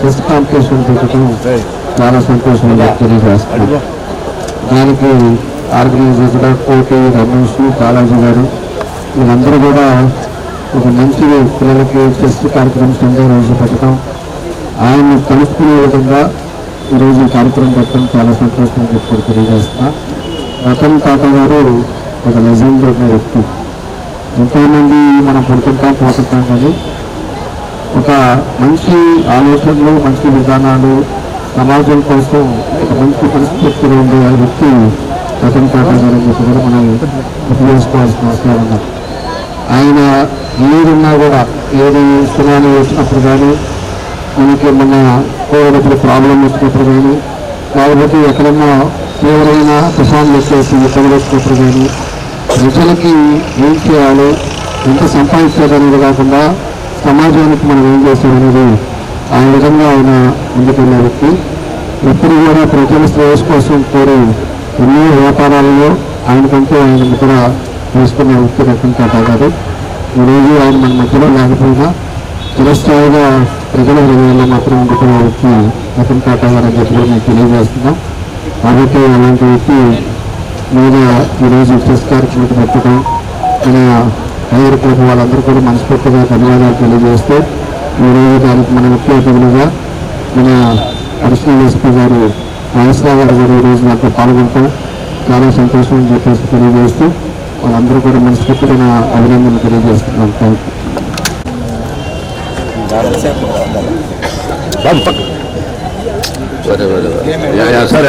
Chess competition పెట్టడం చాలా సంతోషంగా తెలియజేస్తున్నాను దానికి ఆర్గనైజర్ కూడా కోటి రమేష్ బాలాజీ గారు. వీళ్ళందరూ కూడా ఒక మంచి పిల్లలకి చెస్ కార్యక్రమం సండే రోజు పెట్టడం. ఆయన కలుసుకునే విధంగా ఈరోజు ఈ కార్యక్రమం పెట్టడం చాలా సంతోషంగా చెప్పి తెలియజేస్తున్నా. రతన్ టాటా గారు ఒక లెజెండ్ ఉన్న వ్యక్తి. ఎంతోమంది మనం పడుతుంటాం పోతుంటాం కానీ ఒక మంచి ఆలోచనలు మంచి విధానాలు సమాజం కోసం ఒక మంచి పరిస్థితులు ఉండే ఆ వ్యక్తి రతన్ టాటా గారు అని చెప్పి కూడా మనం ఉపయోగించుకోవాల్సిన అవసరం ఉన్నాం ఆయన ఏదున్నా కూడా ఏది సునామీ వచ్చినప్పుడు కానీ మనకి మన కోవిడప్పుడు ప్రాబ్లం వచ్చినప్పుడు కానీ లేకపోతే ఎక్కడన్నా తీవ్రమైన తుఫాన్లు వచ్చేసి ఇబ్బంది వచ్చినప్పుడు కానీ ప్రజలకి ఏం చేయాలి ఎంత సంపాదించేదనేది కాకుండా సమాజానికి మనం ఏం చేస్తామనేది ఆ విధంగా ఆయన ముందుకున్న వ్యక్తి. ఎప్పుడు కూడా ప్రజల శ్రేయస్ కోసం కోరి ఎన్నో వ్యాపారాలలో ఆయనకంటే ఆయన ముద్ర తీసుకున్న వ్యక్తి రతన్ టాటా గారు ఈరోజు ఆయన మన మధ్యలో లేకపోయినా చిరస్థాయిగా ప్రజల హృదయాల్లో మాత్రం ఉండిపోయే వ్యక్తి రతన్ టాటా గారు అని చెప్పి కూడా మేము తెలియజేస్తున్నాం. కాబట్టి అలాంటి వ్యక్తి మీద ఈరోజు ప్రెస్ కార్యక్రమం పెట్టడం ఆయన ఐదు కోటి వాళ్ళందరూ కూడా మనస్ఫూర్తిగా ధన్యవాదాలు తెలియజేస్తూ ఈరోజు దానికి మన ముఖ్య అతిథులుగా మన అడిషనల్ ఎస్పీ గారు నాగేశ్వరరావు గారు కూడా ఈరోజు నాతో పాల్గొంటాం చాలా సంతోషం అని చెప్పేసి తెలియజేస్తూ వాళ్ళందరూ కూడా మనస్ఫూర్తిగా నా అభినందనలు తెలియజేస్తున్నాను. థ్యాంక్ యూ సరే సరే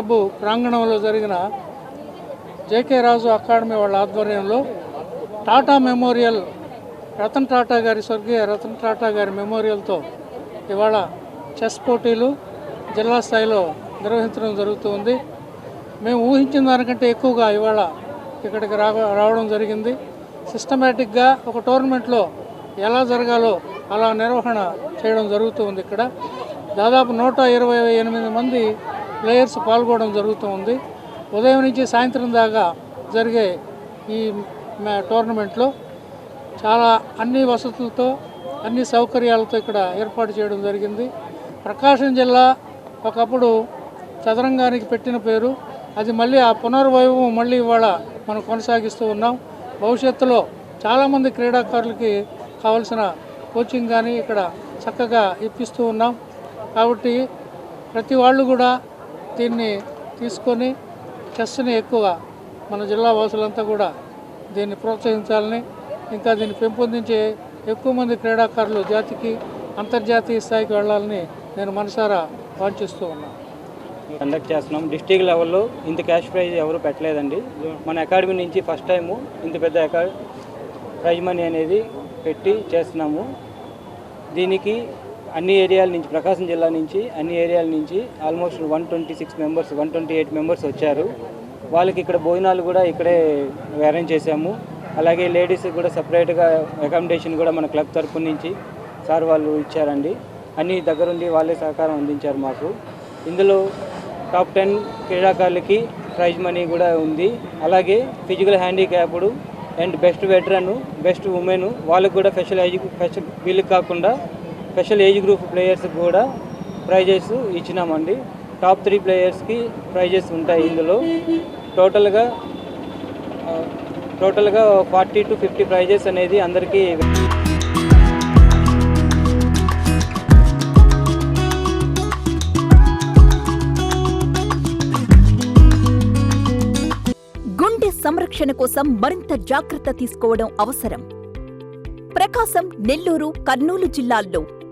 క్లబ్ ప్రాంగణంలో జరిగిన జేకే రాజు అకాడమీ వాళ్ళ ఆధ్వర్యంలో టాటా మెమోరియల్ రతన్ టాటా గారి స్వర్గీయ రతన్ టాటా గారి మెమోరియల్తో ఇవాళ చెస్ పోటీలు జిల్లా స్థాయిలో నిర్వహించడం జరుగుతుంది మేము ఊహించిన దానికంటే ఎక్కువగా ఇవాళ ఇక్కడికి రా రావడం జరిగింది. సిస్టమేటిక్గా ఒక టోర్నమెంట్లో ఎలా జరగాలో అలా నిర్వహణ చేయడం జరుగుతూ ఉంది ఇక్కడ. దాదాపు నూట ఇరవై ఎనిమిది మంది ప్లేయర్స్ పాల్గొనడం జరుగుతూ ఉంది. ఉదయం నుంచి సాయంత్రం దాకా జరిగే ఈ మ్యా- టోర్నమెంట్లో చాలా అన్ని వసతులతో అన్ని సౌకర్యాలతో ఇక్కడ ఏర్పాటు చేయడం జరిగింది. ప్రకాశం జిల్లా ఒకప్పుడు చదరంగానికి పెట్టిన పేరు. అది మళ్ళీ ఆ పునర్వైభవం మళ్ళీ ఇవాళ మనం కొనసాగిస్తూ ఉన్నాం. భవిష్యత్తులో చాలామంది క్రీడాకారులకి కావలసిన కోచింగ్ కానీ ఇక్కడ చక్కగా ఇప్పిస్తూ ఉన్నాం. కాబట్టి ప్రతి వాళ్ళు కూడా దీన్ని తీసుకొని చెస్ని ఎక్కువ మన జిల్లా వాసులంతా కూడా దీన్ని ప్రోత్సహించాలని ఇంకా దీన్ని పెంపొందించే ఎక్కువ మంది క్రీడాకారులు జాతికి అంతర్జాతీయ స్థాయికి వెళ్ళాలని నేను మనసారా వాంఛిస్తూ ఉన్నాను కండక్ట్ చేస్తున్నాం. డిస్టిక్ లెవెల్లో ఇంత క్యాష్ ప్రైజ్ ఎవరు పెట్టలేదండి. మన అకాడమీ నుంచి ఫస్ట్ టైము ఇంత పెద్ద అకాడ ప్రైజ్ మనీ అనేది పెట్టి చేస్తున్నాము. దీనికి అన్ని ఏరియాల నుంచి ప్రకాశం జిల్లా నుంచి అన్ని ఏరియాల నుంచి almost one twenty six members one twenty eight members వచ్చారు. వాళ్ళకి ఇక్కడ భోజనాలు కూడా ఇక్కడే అరేంజ్ చేశాము. అలాగే లేడీస్ కూడా సపరేట్గా అకామిడేషన్ కూడా మన క్లబ్ తరపు నుంచి సార్ వాళ్ళు ఇచ్చారండి. అన్ని దగ్గరుండి వాళ్ళే సహకారం అందించారు మాకు. ఇందులో టాప్ టెన్ క్రీడాకారులకి ప్రైజ్ మనీ కూడా ఉంది. అలాగే physical handicapped and best veteran best women వాళ్ళకు కూడా స్పెషల్ ఎడ్యు స్పెషల్ వీళ్ళకి కాకుండా స్పెషల్ ఏజ్ గ్రూప్ ప్లేయర్స్ కూడా ప్రైజెస్ ఇచ్చినామండి. టాప్ త్రీ ప్లేయర్స్కి ప్రైజెస్ ఉంటాయి ఇందులో. టోటల్గా టోటల్గా ఫార్టీ టు ఫిఫ్టీ ప్రైజెస్ అనేది అందరికీ గుండె సంరక్షణ కోసం మరింత జాగ్రత్త తీసుకోవడం అవసరం. ప్రకాశం నెల్లూరు కర్నూలు జిల్లాల్లో